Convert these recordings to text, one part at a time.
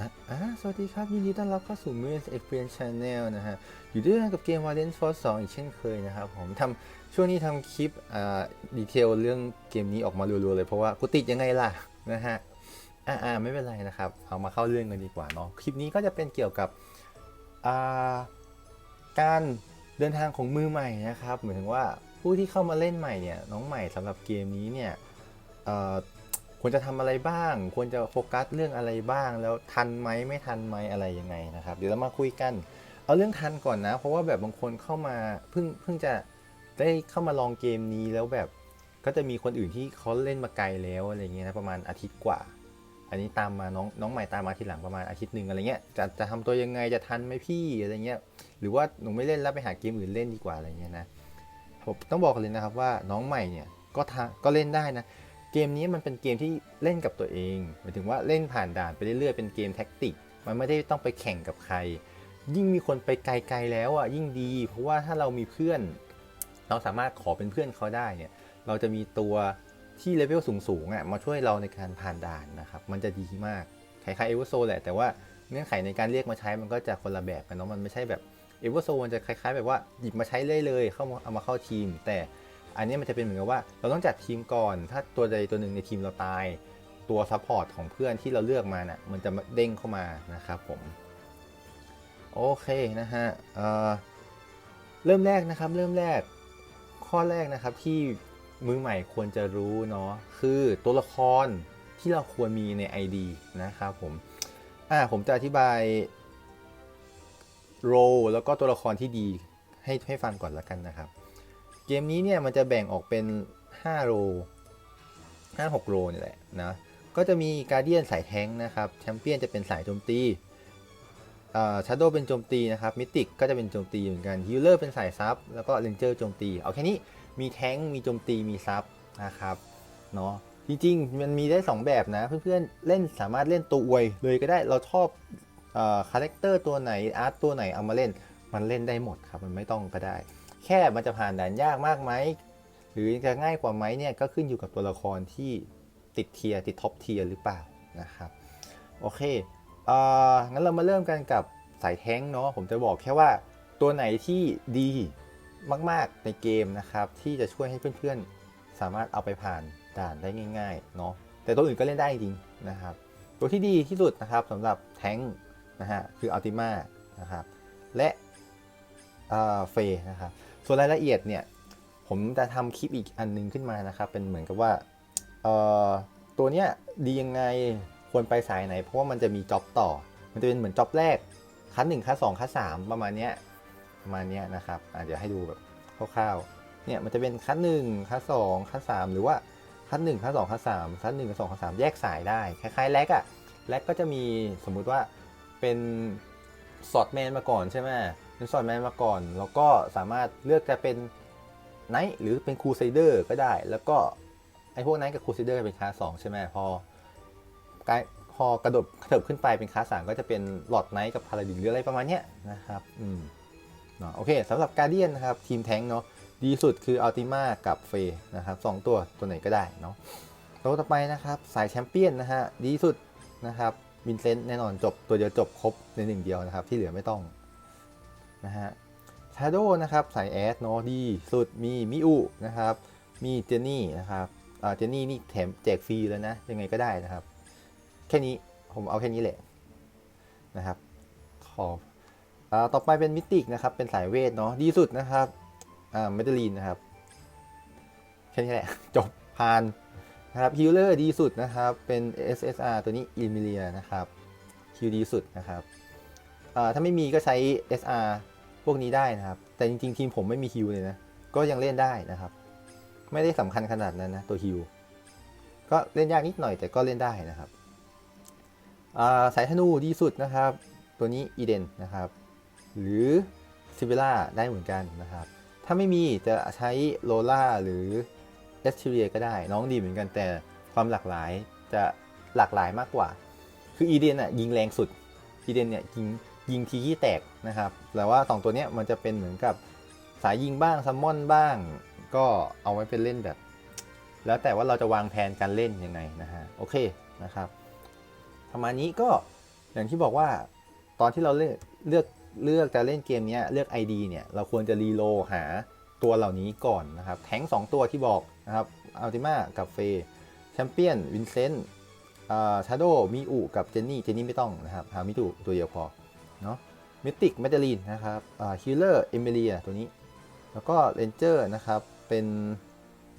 อะอะสวัสดีครับ ยินดีต้อนรับเข้าสู่ m u s Experience Channel นะฮะ อยู่ด้วยกันกับเกม Valiant Force 2 อีกเช่นเคยนะครับ ผมทำช่วงนี้ทำคลิปอ่าดีเทลเรื่องเกมนี้ออกมารัวๆเลยเพราะว่ากูติดยังไงล่ะ นะฮะ อ่าอ่าไม่เป็นไรนะครับ เอามาเข้าเรื่องกันดีกว่าเนาะ คลิปนี้ก็จะเป็นเกี่ยวกับอ่าการเดินทางของมือใหม่นะครับ เหมือนว่าผู้ที่เข้ามาเล่นใหม่เนี่ย น้องใหม่สำหรับเกมนี้เนี่ยเอ่อ ควรจะทำอะไรบ้าง ควรจะโฟกัสเรื่องอะไรบ้าง แล้วทันไหมไม่ทันไหมอะไรยังไงนะครับ เดี๋ยวเรามาคุยกัน เอาเรื่องทันก่อนนะ เพราะว่าแบบบางคนเข้ามาเพิ่งเพิ่งจะได้เข้ามาลองเกมนี้แล้วแบบก็จะมีคนอื่นที่เขาเล่นมาไกลแล้วอะไรเงี้ยนะประมาณอาทิตย์กว่า อันนี้ตามมาน้องน้องใหม่ตามมาทีหลังประมาณอาทิตย์หนึ่งอะไรเงี้ยจะจะทำตัวยังไงจะทันไหมพี่อะไรเงี้ยหรือว่าหนูไม่เล่นแล้วไปหาเกมอื่นเล่นดีกว่าอะไรเงี้ยนะผมต้องบอกเลยนะครับว่าน้องใหม่เนี่ยก็ทก็เล่นได้นะ เกมนี้มันเป็นเกมที่เล่นกับตัวเองหมายถึงว่าเล่นผ่านด่านไปเรื่อยๆเป็นเกมแท็กติก มันไม่ได้ต้องไปแข่งกับใคร ยิ่งมีคนไปไกลๆแล้วอะยิ่งดี เพราะว่าถ้าเรามีเพื่อน เราสามารถขอเป็นเพื่อนเขาได้เนี่ย เราจะมีตัวที่เลเวลสูงๆอะมาช่วยเราในการผ่านด่านนะครับมันจะดีมากคล้ายๆเอเวอร์โซแหละแต่ว่าเงื่อนไขในการเรียกมาใช้มันก็จะคนละแบบกันเนาะมันไม่ใช่แบบเอเวอร์โซมันจะคล้ายๆ แบบว่าหยิบมาใช้เลยเลยๆเข้ามาเอามาเข้าทีม แต่ อันนี้มันจะเป็นเหมือนกับว่าเราต้องจัดทีมก่อน ถ้าตัวใดตัวหนึ่งในทีมเราตาย ตัวซัพพอร์ตของเพื่อนที่เราเลือกมาน่ะมันจะเด้งเข้ามานะครับผมโอเคนะฮะเเริ่มแรกนะครับเริ่มแรกข้อแรกนะครับที่มือใหม่ควรจะรู้เนาะคือตัวละครที่เราควรมีใน ID นะครับผมอ่าผมจะอธิบายโรแล้วก็ตัวละครที่ดีให้ให้ฟังก่อนละกันนะครับ เกมนี้เนี่ยมันจะแบ่งออกเป็น5โร5 6โรนี่แหละนะก็จะมีการเดียนสายแท้งนะครับแชมเปี้ยนจะเป็นสายโจมตีชาร์โดเป็นโจมตีนะครับมิติกก็จะเป็นโจมตีเหมือนกันฮิลเลอร์เป็นสายซับแล้วก็เรนเจอร์โจมตีเอาแค่นี้มีแท้งมีโจมตีมีซับนะครับเนาะจริงๆ มันมีได้ 2 แบบนะ เพื่อนๆ เล่นสามารถเล่นตัวอวยเลยก็ได้เราชอบคาแรคเตอร์ตัวไหนอาร์ตตัวไหนเอามาเล่น มันเล่นได้หมดครับ มันไม่ต้องก็ได้ แค่มันจะผ่านด่านยากมากไหมหรือจะง่ายกว่าไหมเนี่ยก็ขึ้นอยู่กับตัวละครที่ติดเทียร์ติดท็อปเทียร์หรือเปล่านะครับโอเคเอ่องั้นเรามาเริ่มกันกับสายแท้งเนาะผมจะบอกแค่ว่าตัวไหนที่ดีมากๆในเกมนะครับ ที่จะช่วยให้เพื่อนๆ สามารถเอาไปผ่านด่านได้ง่ายๆเนาะแต่ตัวอื่นก็เล่นได้จริงๆนะครับ ตัวที่ดีที่สุดนะครับสำหรับแท้งนะฮะคืออัลติมานะครับและเฟนะครับ ส่วนรายละเอียดเนี่ยผมจะทำคลิปอีกอันนึงขึ้นมานะครับ เป็นเหมือนกับว่าเอ่อตัวเนี้ยดียังไงควรไปสายไหน เพราะว่ามันจะมีจ็อบต่อ มันจะเป็นเหมือนจ็อบแรกคัสหนึ่งคัสสองคัสสามประมาณเนี้ยประมาณเนี้ยนะครับอะเดี๋ยวให้ดูแบบคร่าวๆเนี่ยมันจะเป็นคัสหนึ่งคัสสองคัสสามหรือว่าคัสหนึ่งคัสสองคัสสามคัสหนึ่งคัสสองคัสสามแยกสายได้คล้ายๆแลกอะแลกก็จะมีสมมุติว่าเป็นสอดแมนมาก่อนใช่ไหม เป็นสอดแมนมาก่อน แล้วก็สามารถเลือกจะเป็นไนท์หรือเป็นครูไซเดอร์ก็ได้ แล้วก็ไอพวกไนท์กับครูไซเดอร์เป็นคลาสสองใช่ไหมพอกายพอกระโดดกระเถิบขึ้นไปเป็นคลาสสามก็จะเป็นหลอดไนท์กับพาราดินหรืออะไรประมาณเนี้ยนะครับอืมเนาะโอเคสำหรับการเดียนนะครับทีมแท้งเนาะดีสุดคืออัลติมากับเฟยนะครับสองตัวตัวไหนก็ได้เนาะตัวต่อไปนะครับสายแชมเปี้ยนนะฮะดีสุดนะครับวินเซนต์แน่นอนจบตัวเดียวจบครบในหนึ่งเดียวนะครับที่เหลือไม่ต้อง นะฮะชาโดนะครับสายแอดเนาะดีสุดมีมิอุนะครับ มีเจนนี่นะครับเจนนี่นี่แถมแจกฟรีเลยนะ ยังไงก็ได้นะครับ แค่นี้ผมเอาแค่นี้แหละนะครับ ขออ่าต่อไปเป็นมิติกนะครับ เป็นสายเวทเนาะดีสุดนะครับอ่าเมดลีนนะครับ แค่นี้แหละ จบผ่านนะครับฮิลเลอร์ดีสุดนะครับ เป็น SSR ตัวนี้อิมิเลียนะครับฮิลดีสุดนะครับ ถ้าไม่มีก็ใช้ SR พวกนี้ได้นะครับ แต่จริงๆ ทีมผมไม่มีฮิวเลยนะ ก็ยังเล่นได้นะครับ ไม่ได้สำคัญขนาดนั้นนะ ตัวฮิวก็เล่นยากนิดหน่อยแต่ก็เล่นได้นะครับสายธนูดีสุดนะครับ ตัวนี้อีเดนนะครับ หรือซิเวล่าได้เหมือนกันนะครับ ถ้าไม่มีจะใช้โลล่าหรือเอสเทเรียก็ได้ น้องดีเหมือนกันแต่ความหลากหลายจะหลากหลายมากกว่า คืออีเดนอะยิงแรงสุดอีเดนเนี่ยยิง ยิงทีที่แตกนะครับแต่ว่า 2 ตัวนี้มันจะเป็นเหมือนกับสายยิงบ้างซัมมอนบ้าง ก็เอาไว้เป็นเล่นแบบ แล้วแต่ว่าเราจะวางแผนการเล่นยังไงนะฮะโอเคนะครับประมาณนี้ก็อย่างที่บอกว่าตอนที่เราเลือกเลือกเลือกจะเล่นเกมนี้เลือก ID เนี่ยเราควรจะรีโลหาตัวเหล่านี้ก่อนนะครับ แทงสองตัวที่บอกนะครับอัลติมากับเฟแชมเปี้ยนวินเซนต์ชาโดมิอุกับเจนนี่ เจนนี่ไม่ต้องนะครับหามิอุตัวเดียวพอ เนาะมิติกแมดลีนนะครับฮิลเลอร์เอมิเลียตัวนี้ แล้วก็เรนเจอร์นะครับเป็น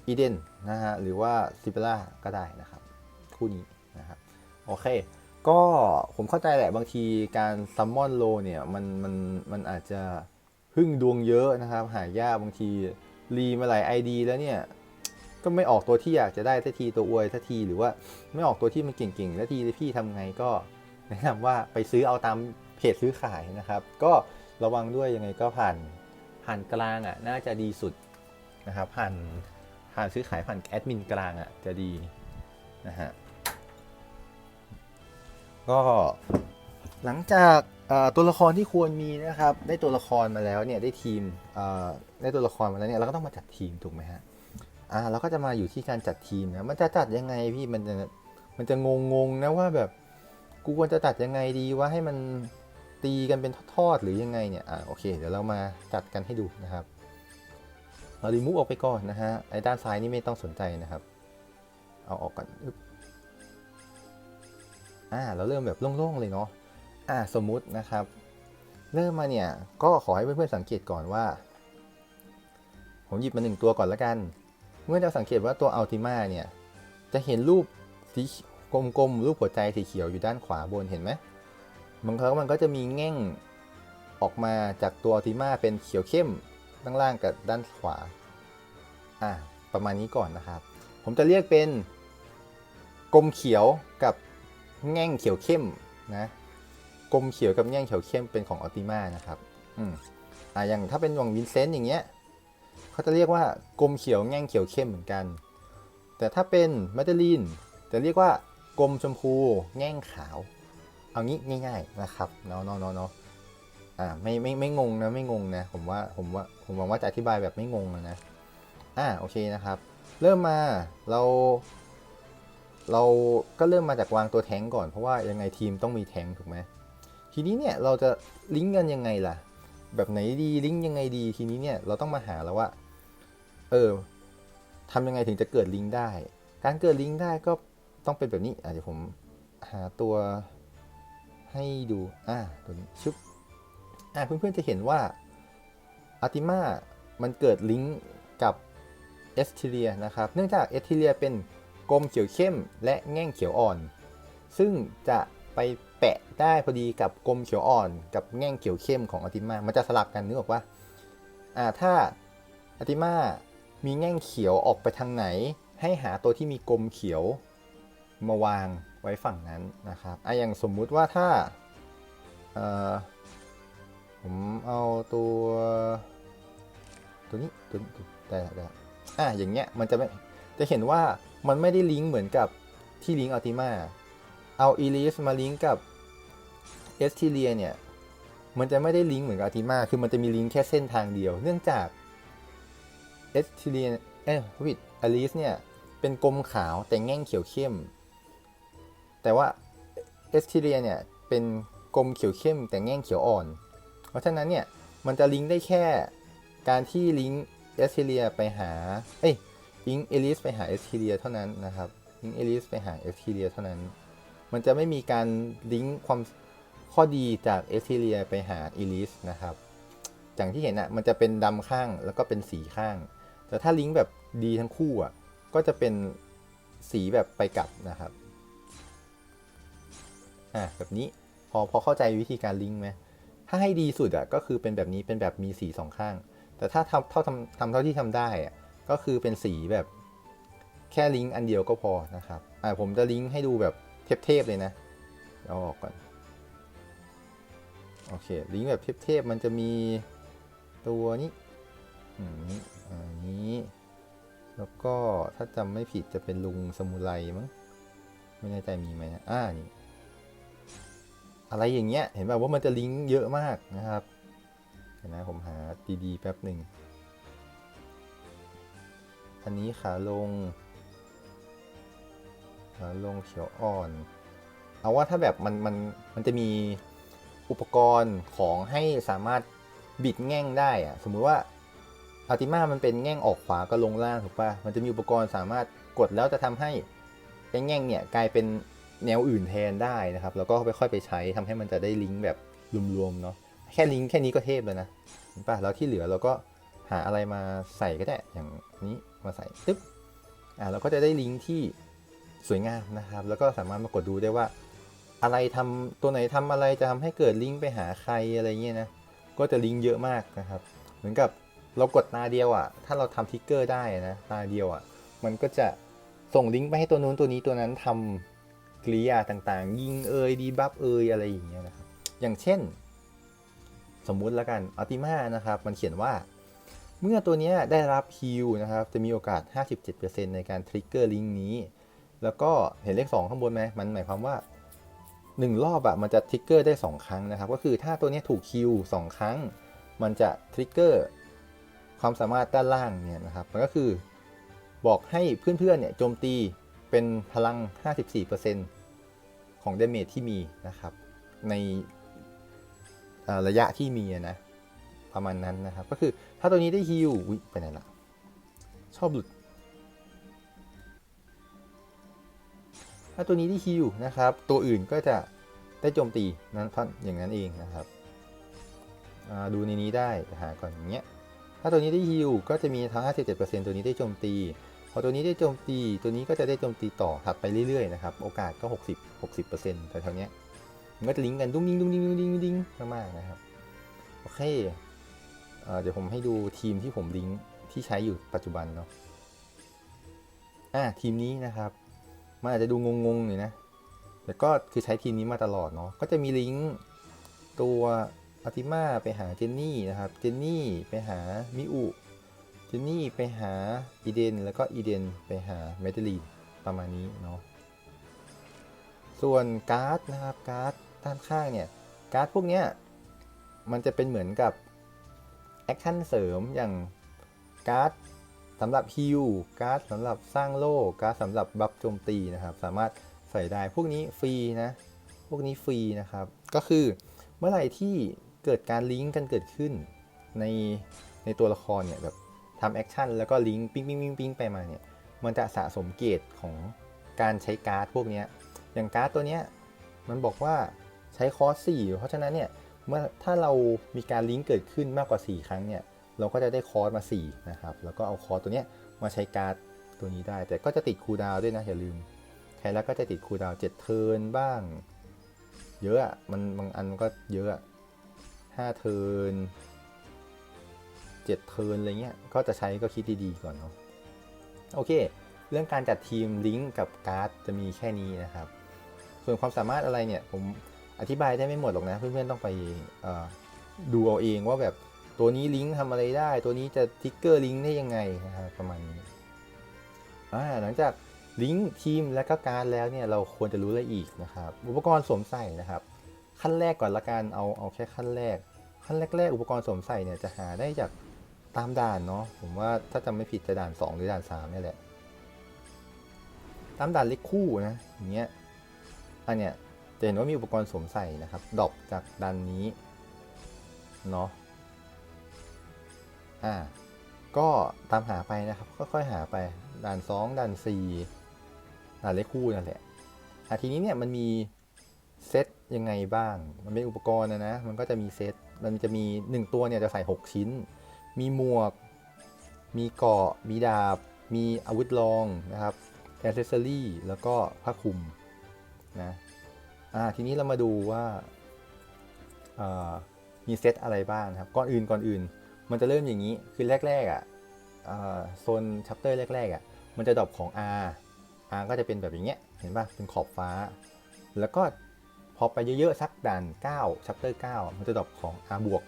อีเดนนะฮะหรือว่าซิเบล่าก็ได้นะครับ คู่นี้นะครับโอเค ก็ผมเข้าใจแหละบางทีการซัมมอนโลเนี่ยมันมันมันอาจจะพึ่งดวงเยอะนะครับ หายากบางทีรีมาหลาย ID แล้วเนี่ย ก็ไม่ออกตัวที่อยากจะได้ทันทีตัวอวยทันทีหรือว่าไม่ออกตัวที่มันเก่งๆทันทีพี่ทำไงก็แนะนำว่าไปซื้อเอาตาม เพจซื้อขายนะครับ ก็ระวังด้วยยังไงก็ผ่านผ่านกลางอะน่าจะดีสุดนะครับผ่านผ่านซื้อขายผ่านแอดมินกลางอะจะดีนะฮะก็หลังจากตัวละครที่ควรมีนะครับ ได้ตัวละครมาแล้วเนี่ยได้ทีมได้ตัวละครมาแล้วเนี่ยเราก็ต้องมาจัดทีมถูกไหมฮะอ่าเราก็จะมาอยู่ที่การจัดทีมนะมันจะจัดยังไงพี่มันจะมันจะงงงนะว่าแบบกูควรจะจัดยังไงดีว่าให้มัน ตีกันเป็นทอดๆหรือยังไงเนี่ยอ่าโอเค เดี๋ยวเรามาจัดกันให้ดูนะครับ เรารีมูฟออกไปก่อนนะฮะไอ้ด้านซ้ายนี่ไม่ต้องสนใจนะครับ เอาออกก่อนอึ๊บอ่าเราเริ่มแบบโล่งๆเลยเนาะอ่าสมมุตินะครับ เริ่มมาเนี่ยก็ขอให้เพื่อนๆสังเกตก่อนว่า ผมหยิบมาหนึ่งตัวก่อนละกัน เมื่อเราสังเกตว่าตัวอัลติมาเนี่ยจะเห็นรูปสีกลมๆรูปหัวใจสีเขียวอยู่ด้านขวาบนเห็นไหม บางครั้งมันก็จะมีแง่งออกมาจากตัวอัลติมาเป็นเขียวเข้มด้านล่างกับด้านขวา อ่า ประมาณนี้ก่อนนะครับ ผมจะเรียกเป็นกลมเขียวกับแง่งเขียวเข้มนะกลมเขียวกับแง่งเขียวเข้มเป็นของอัลติมานะครับ อืมอ่าอย่างถ้าเป็นของวินเซนต์อย่างเงี้ยเขาจะเรียกว่ากลมเขียวแง่งเขียวเข้มเหมือนกัน แต่ถ้าเป็นมาเดลีนจะเรียกว่ากลมชมพูแง่งขาว เอางี้ง่าย ๆนะครับเนาะเนาะเนาะอ่าไม่ไม่ไม่งงนะไม่งงนะผมว่าผมว่าผมหวังว่าจะอธิบายแบบไม่งงนะอ่าโอเคนะครับ เริ่มมาเรา เราก็เริ่มมาจากวางตัวแท้งก่อนเพราะว่ายังไงทีมต้องมีแท้งถูกไหมทีนี้เนี่ยเราจะลิงก์กันยังไงล่ะ แบบไหนดีลิงก์ยังไงดีทีนี้เนี่ยเราต้องมาหาแล้วว่า เออทำยังไงถึงจะเกิดลิงก์ได้ การเกิดลิงก์ได้ก็ต้องเป็นแบบนี้อะเดี๋ยวผมหาตัว ให้ดู อ่า ตัวนี้ชุบอ่า เพื่อนๆ จะเห็นว่าอาติมามันเกิดลิงก์กับเอสเทเรียนะครับ เนื่องจากเอสเทเรียเป็นกลมเขียวเข้มและแง่งเขียวอ่อน ซึ่งจะไปแปะได้พอดีกับกลมเขียวอ่อน กับแง่งเขียวเข้มของอาติมา มันจะสลับกันนึกออกว่าอ่า ถ้าอาติมามีแง่งเขียวออกไปทางไหน ให้หาตัวที่มีกลมเขียวมาวาง ไว้ฝั่งนั้นนะครับอะอย่างสมมุติว่าถ้าผมเอาตัวตัวนี้ตัวนี้ได้ละได้อะอย่างเงี้ยมันจะไม่จะเห็นว่ามันไม่ได้ลิงก์เหมือนกับที่ลิงก์อัลติมาเอาอีลิสมาลิงก์กับเอสทีเลียเนี่ยมันจะไม่ได้ลิงก์เหมือนกับอัลติมาคือมันจะมีลิงก์แค่เส้นทางเดียว เนื่องจากเอสทีเลียเอ้ยวิดอลิสเนี่ยเป็นกลมขาวแต่แง่งเขียวเข้ม แต่ว่าเอสทีเลียเนี่ยเป็นกลมเขียวเข้มแต่แง่งเขียวอ่อน เพราะฉะนั้นเนี่ยมันจะลิงก์ได้แค่การที่ลิงก์เอสทีเลียไปหา เอ้ยลิงก์เอลิสไปหาเอสทีเลียเท่านั้นนะครับลิงก์เอลิสไปหาเอสทีเลียเท่านั้น มันจะไม่มีการลิงก์ความข้อดีจากเอสทีเลียไปหาเอลิสนะครับอย่างที่เห็นอะมันจะเป็นดำข้างแล้วก็เป็นสีข้าง แต่ถ้าลิงก์แบบดีทั้งคู่อะก็จะเป็นสีแบบไปกลับนะครับ อะแบบนี้พอพอเข้าใจวิธีการลิงก์ไหมถ้าให้ดีสุดอะก็คือเป็นแบบนี้เป็นแบบมีสีสองข้าง แต่ถ้าทำเท่าทำทำเท่าที่ทำได้อะก็คือเป็นสีแบบแค่ลิงก์อันเดียวก็พอนะครับอะผมจะลิงก์ให้ดูแบบเทพๆเลยนะเอาออกก่อนโอเคลิงก์แบบเทพๆมันจะมีตัวนี้อืมนี้อันนี้แล้วก็ถ้าจำไม่ผิดจะเป็นลุงสมุไรมั้งไม่แน่ใจมีไหมนะอ่านี่ อะไรอย่างเงี้ย เห็นแบบว่ามันจะลิงก์เยอะมากนะครับเดี๋ยวนะผมหาดีๆแป๊บหนึ่ง อันนี้ขาลง ขาลงเขียวอ่อน เอาว่าถ้าแบบมันมันมันจะมีอุปกรณ์ของให้สามารถบิดแง่งได้อะสมมุติว่าอัลติมามันเป็นแง่งออกขวาก็ลงล่างถูกปะมันจะมีอุปกรณ์สามารถกดแล้วจะทำให้แง่งเนี่ยกลายเป็น แนวอื่นแทนได้นะครับ แล้วก็ค่อยไปใช้ทำให้มันจะได้ลิงก์แบบรวมๆเนาะแค่ลิงก์แค่นี้ก็เทพแล้วนะเห็นปะแล้วที่เหลือเราก็หาอะไรมาใส่ก็ได้อย่างนี้มาใส่ตึ๊บอ่าเราก็จะได้ลิงก์ที่สวยงามนะครับ แล้วก็สามารถมากดดูได้ว่า อะไรทำตัวไหนทำอะไรจะทำให้เกิดลิงก์ไปหาใครอะไรเงี้ยนะก็จะลิงก์เยอะมากนะครับ เหมือนกับเรากดตาเดียวอะ่ะ ถ้าเราทำทิกเกอร์ได้นะตาเดียวอะ่ะ มันก็จะส่งลิงก์ไปให้ตัวนู้นตัวนี้ตัวนั้นทำ กริยาต่างๆ ยิงเอยดีบัฟเอยอะไรอย่างเงี้ยนะครับ อย่างเช่น สมมุติแล้วกันอัลติมานะครับ มันเขียนว่า เมื่อตัวนี้ได้รับฮิวนะครับ จะมีโอกาส 57%ในการทริกเกอร์ลิงก์นี้ แล้วก็เห็นเลข 2 ข้างบนไหมมันหมายความว่า 1 รอบอะมันจะทริกเกอร์ได้ 2 ครั้งนะครับ ก็คือถ้าตัวนี้ถูกคิว2ครั้ง มันจะทริกเกอร์ความสามารถด้านล่างเนี่ยนะครับ มันก็คือบอกให้เพื่อนๆเนี่ยโจมตี เป็นพลัง 54%ของเดเมจที่มีนะครับ ในระยะที่มีนะ ประมาณนั้นนะครับ ก็คือถ้าตัวนี้ได้ฮิวไปไหนละชอบหลุด ถ้าตัวนี้ได้ฮิวนะครับ ตัวอื่นก็จะได้โจมตีนั้นอย่างนั้นเองนะครับดูในนี้ได้หาก่อนอย่างเงี้ยถ้าตัวนี้ได้ฮิวก็จะมีทั้ง 57%ตัวนี้ได้โจมตี พอตัวนี้ได้โจมตีตัวนี้ก็จะได้โจมตีต่อถัดไปเรื่อยๆนะครับโอกาสก็ 60 60%แถวๆเนี้ยมันก็จะลิงก์กันดุ้งดิ้งดุ้งดิ้งดุ้งดิ้งดุ้งดิ้งมากๆนะครับโอเคเดี๋ยวผมให้ดูทีมที่ผมลิงก์ที่ใช้อยู่ปัจจุบันเนาะอ่าทีมนี้นะครับมันอาจจะดูงงๆหน่อยนะแต่ก็คือใช้ทีมนี้มาตลอดเนาะก็จะมีลิงก์ตัวอาติมาไปหาเจนนี่นะครับเจนนี่ไปหามิอุ จนนี่ไปหาอีเดนแล้วก็อีเดนไปหาเมทัลลีนประมาณนี้เนาะส่วนการ์ดนะครับการ์ดด้านข้างเนี่ยการ์ดพวกเนี้ยมันจะเป็นเหมือนกับแอคชั่นเสริมอย่างการ์ดสำหรับฮิลการ์ดสำหรับสร้างโล่การ์ดสำหรับบัฟโจมตีนะครับ สามารถใส่ได้พวกนี้ฟรีนะ พวกนี้ฟรีนะครับ ก็คือเมื่อไหร่ที่เกิดการลิงก์กันเกิดขึ้นในในตัวละครเนี่ยแบบ ทำแอคชั่นแล้วก็ลิงก์ปิ้งปิ้งปิ้งปิ้งไปมาเนี่ย มันจะสะสมเกรดของการใช้การ์ดพวกนี้อย่างการ์ดตัวเนี้ยมันบอกว่าใช้คอร์ส4เพราะฉะนั้นเนี่ยเมื่อถ้าเรามีการลิงก์เกิดขึ้นมากกว่า 4 ครั้งเนี่ยเราก็จะได้คอร์สมา4นะครับแล้วก็เอาคอร์สตัวเนี้ยมาใช้การ์ดตัวนี้ได้ แต่ก็จะติดคูดาวด้วยนะอย่าลืมใช้แล้วก็จะติดคูดาว7เทิร์นบ้าง เยอะอะมันบางอันมันก็เยอะอะ5เทิร์น 7 เทิร์นอะไรเงี้ย ก็จะใช้ก็คิดดีๆก่อนเนาะ โอเค เรื่องการจัดทีมลิงก์กับการ์ดจะมีแค่นี้นะครับ ส่วนความสามารถอะไรเนี่ย ผมอธิบายได้ไม่หมดหรอกนะ เพื่อนๆต้องไปดูเอาเองว่าแบบตัวนี้ลิงก์ทำอะไรได้ ตัวนี้จะทิกเกอร์ลิงก์ได้ยังไงนะครับประมาณนี้หลังจากลิงก์ทีมและก็การดแล้วเนี่ยเราควรจะรู้อะไรอีกนะครับ อุปกรณ์สวมใส่นะครับ ขั้นแรกก่อนละกันเอาเอาแค่ขั้นแรก ขั้นแรก ๆ อุปกรณ์สวมใส่เนี่ยจะหาได้จาก ตามด่านเนาะผมว่าถ้าจำไม่ผิดจะด่าน 2 หรือด่าน3นี่แหละ ตามด่านเล็กคู่นะอย่างเงี้ยอันเนี้ยจะเห็นว่ามีอุปกรณ์สวมใส่นะครับดรอปจากด้านนี้เนาะอ่าก็ตามหาไปนะครับค่อยๆหาไปด่าน 2ด่าน4ด่านเลขคู่นั่นแหละอะทีนี้เนี่ยมันมีเซตยังไงบ้าง มันเป็นอุปกรณ์นะนะ มันก็จะมีเซต มันจะมี 1 ตัวเนี่ยจะใส่ 6 ชิ้น มีหมวก มีเกราะ มีดาบ มีอาวุธรองนะครับแอ c เซอรี่แล้วก็ผ้าคลุมนะอ่าทีนี้เรามาดูว่าอ่ามีเซตอะไรบ้างครับก่อนอื่นก่อนอื่น มันจะเริ่มอย่างนี้คือแรกๆอะอ่าโซนชัปเตอร์แรกๆอะมันจะดรอปของ R R ก็จะเป็นแบบอย่างเงี้ยเห็นป่ะเป็นขอบฟ้า แล้วก็พอไปเยอะๆสักด่าน9ชัปเตอร์9มันจะดรอปของ R บวก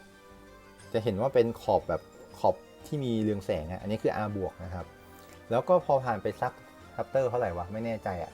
จะเห็นว่าเป็นขอบแบบ ขอบที่มีเรืองแสงอะอันนี้คือ R บวกนะครับ แล้วก็พอผ่านไปสักชัปเตอร์เท่าไหร่วะ ไม่แน่ใจอะ